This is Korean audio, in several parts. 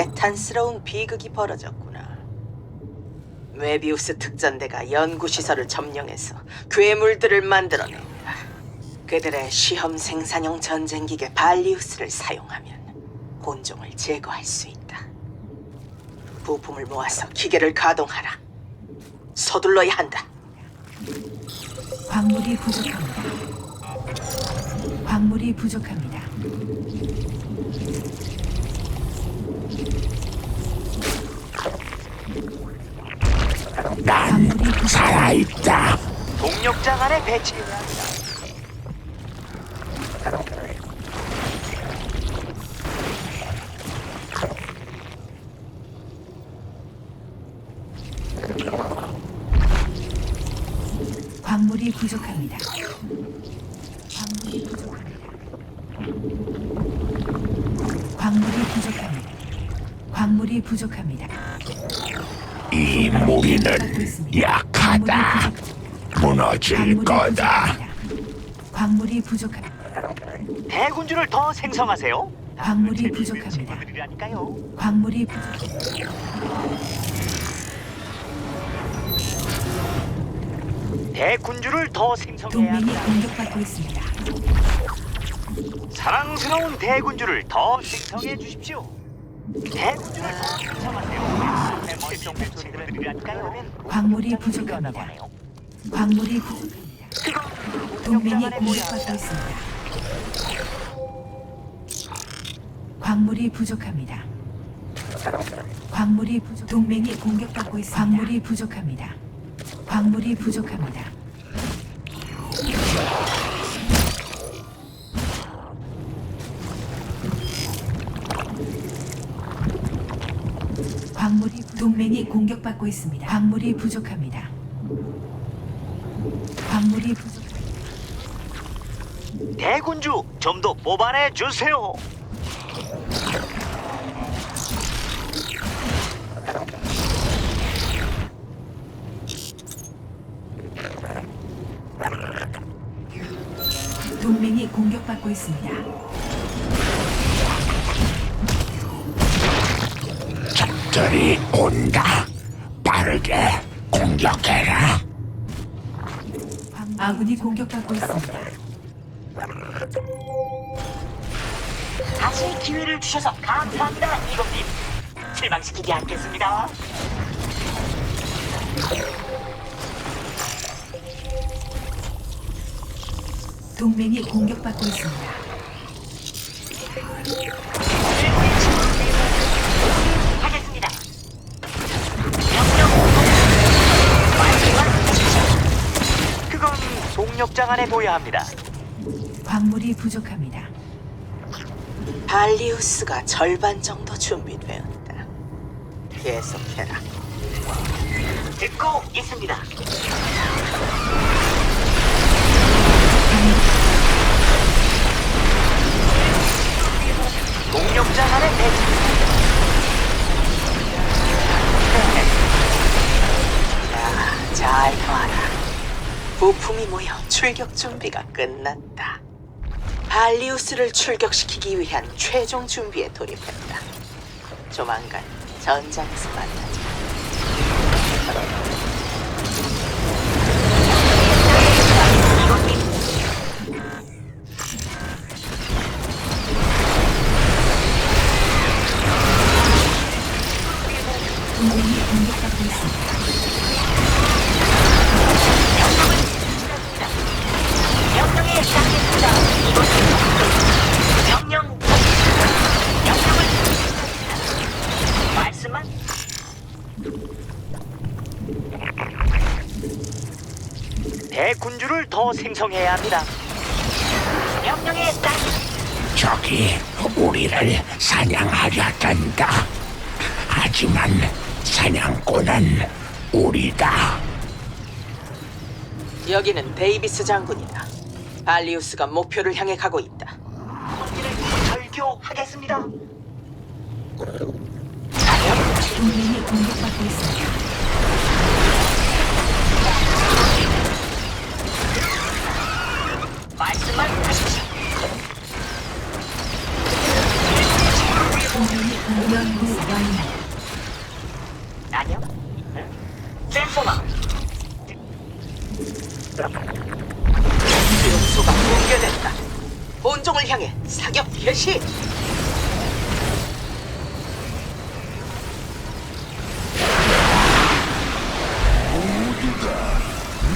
개탄스러운 비극이 벌어졌구나. 메비우스 특전대가 연구시설을 점령해서 괴물들을 만들어낸다. 그들의 시험 생산용 전쟁기계 발리우스를 사용하면 본종을 제거할 수 있다. 부품을 모아서 기계를 가동하라. 서둘러야 한다. 광물이 부족합니다. 광물이 부족합니다. 난 살아있다. 동력장 안에 배치해야 합니다. 광물이 부족합니다. 광물이 부족합니다. 광물이 부족합니다. 광물이 부족합니다. 이 무기는 약하다. 무너질 광물이 거다. 부족합니다. 광물이 부족합니다. 대군주를 더 생성하세요. 광물이 부족합니다. 친구들이라니까요. 광물이 부족. 대군주를 더 생성해야 동맹이 합니다. 공격받고 있습니다. 사랑스러운 대군주를 더 생성해 주십시오. 광물이 부족합니다. 광물이 부족합니다. 동맹이 공격받고 있습니다. 광물이 부족합니다. 광물이 부족. 동맹이 공격받고 있습니다. 광물이 부족합니다. 광물이 부족합니다. 광물이 부- 동맹이 공격받고 있습니다. 광물이 부족합니다. 광물이 부족합니다. 대군주 좀 더 뽑아내 주세요. 동맹이 공격받고 있습니다. 적들이 온다. 빠르게 공격해라. 광- 아군이 공격받고 있습니다. 다시 기회를 주셔서 감사합니다, 이범님. 실망시키지 않겠습니다. 동맹이 공격받고 있습니다. 동력장 안에 둬야 합니다. 광물이 부족합니다. 발리우스가 절반 정도 준비되었다. 계속해라. 듣고 있습니다. 동력장 안에 배치. 부품이 모여 출격 준비가 끝났다. 발리우스를 출격시키기 위한 최종 준비에 돌입했다. 조만간 전장에서 만나자. 공격받고 있습니다. 대군주를 더 생성해야 합니다. 명령에 따르. 적이 우리를 사냥하려 든다. 하지만 사냥꾼은 우리다. 여기는 데이비스 장군이다. 발리우스가 목표를 향해 가고 있다. 본진을 절교하겠습니다. 동맹이 공격받고 있습니다. 수용소가 붕괴됐다. 본종을 향해 사격 개시.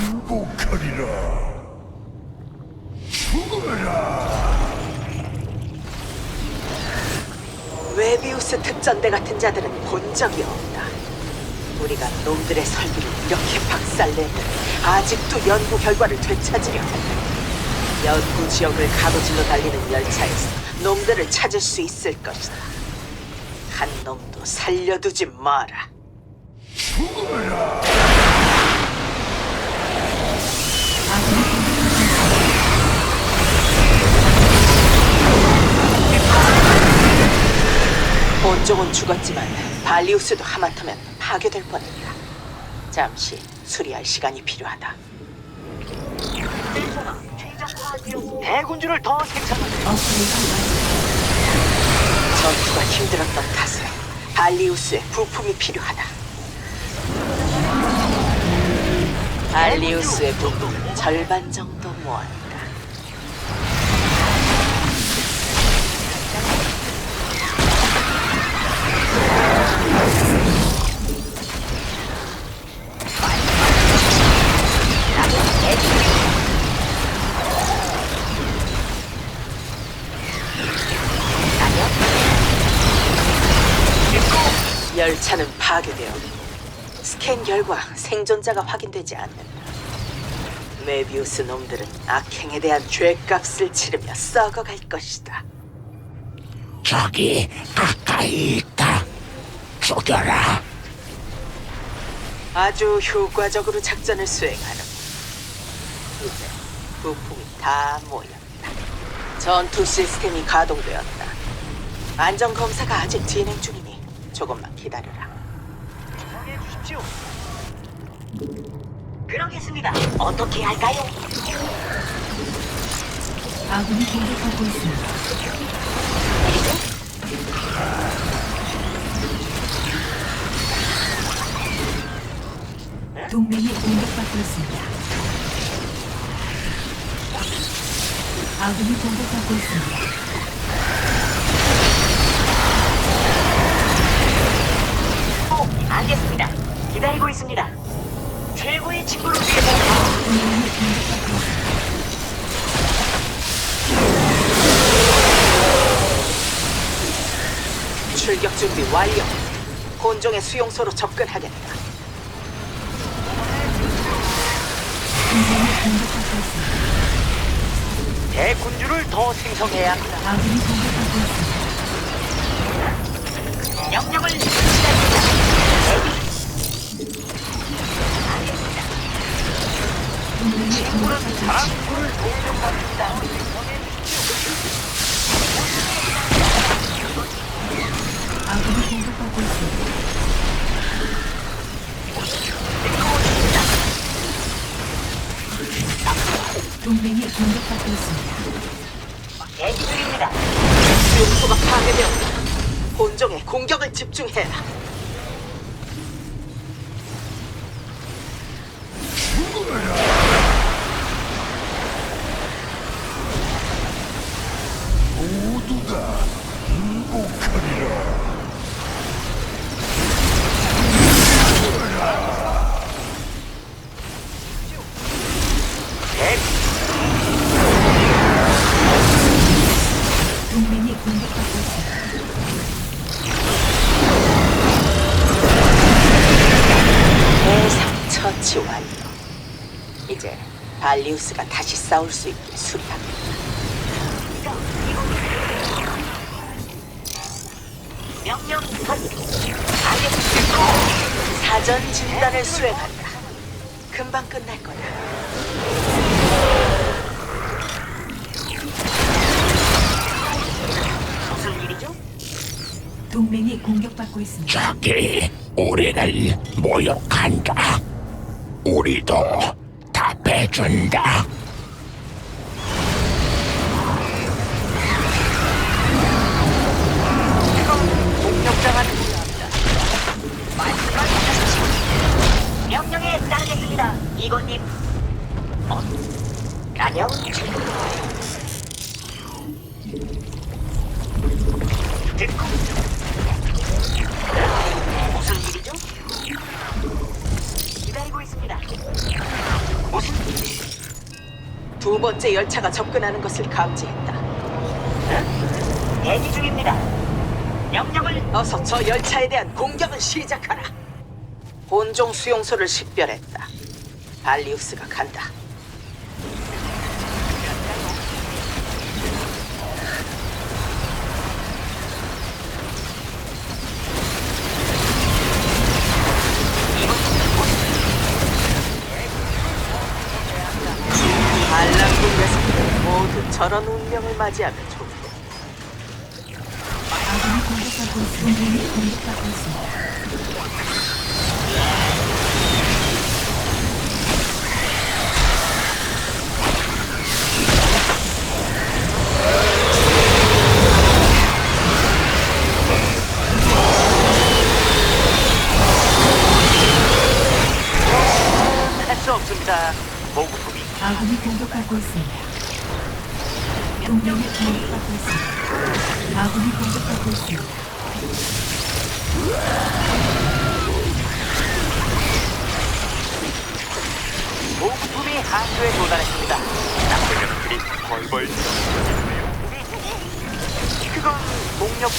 행복하리라. 죽어라. 웨비우스 특전대 같은 자들은 본 적이 없다. 우리가 놈들의 설비를 이렇게 박살냈는데 아직도 연구 결과를 되찾으려 한다. 연구 지역을 가로질러 달리는 열차에서 놈들을 찾을 수 있을 것이다. 한 놈도 살려두지 마라. 본종은 죽었지만 발리우스도 하마터면 파괴될 뻔했다. 잠시 수리할 시간이 필요하다. 최적화되어 대군주를 더 업그레이드 전투가 힘들었던 탓에 발리우스의 부품이 필요하다. 발리우스의 부품은 절반 정도 모았다. 열차는 파괴되어 스캔 결과 생존자가 확인되지 않는다. 메비우스 놈들은 악행에 대한 죄값을 치르며 썩어갈 것이다. 저기 가까이 있다. 죽여라. 아주 효과적으로 작전을 수행하는. 이제 부품이 다 모였다. 전투 시스템이 가동되었다. 안전 검사가 아직 진행 중이니 조금만 기다려라. 정해 주십시오. 그러겠습니다. 어떻게 할까요? 아군이 공격받고 있습니다. 동맹이 공격받고 있습니다. 아군이 공격받고 있습니다. 출격 준비 완료. 본종의 수용소로 접근하겠다. 대군주를 더 생성해야. 아군이 있습니다. 명령을 기다립니다. 용소가 파괴되었다. 본종의 공격을 집중해라. 모두 발리우스가 다시 싸울 수 있게 수리합니다. 명령 설정. 알겠습니다. 사전 진단을 수행한다. 금방 끝날 거다. 무슨 일이죠? 동맹이 공격받고 있습니다. 저기 우리를 모욕한다. 우리도 답 해준다. 이곳님. 어, 안녕. 듣고. 두 번째 열차가 접근하는 것을 감지했다. 대기 중입니다. 명령을 어서 저 열차에 대한 공격을 시작하라. 본종 수용소를 식별했다. 발리우스가 간다. 저런 운명을 맞이하면 좋고 아군이 공격받고 있습니다. 동맹이 공격받고 있습니다. 동맹이 공격받고 있습니다. 아군이 공격받고 있습니다. 보급품이 한도에 도달했습니다. 나쁜 녀석들이 벌벌. 그건 목력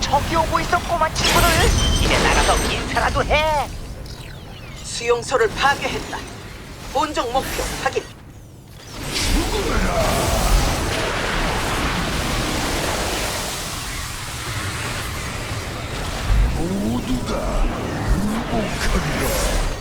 적이 오고 있었고만 친구들 이제 나가서 인사라도 해 수용소를 파괴했다. 본종 목표 확인. 모두 다 굴복하리라. 죽어라. 원시 저그의 힘을 보아라.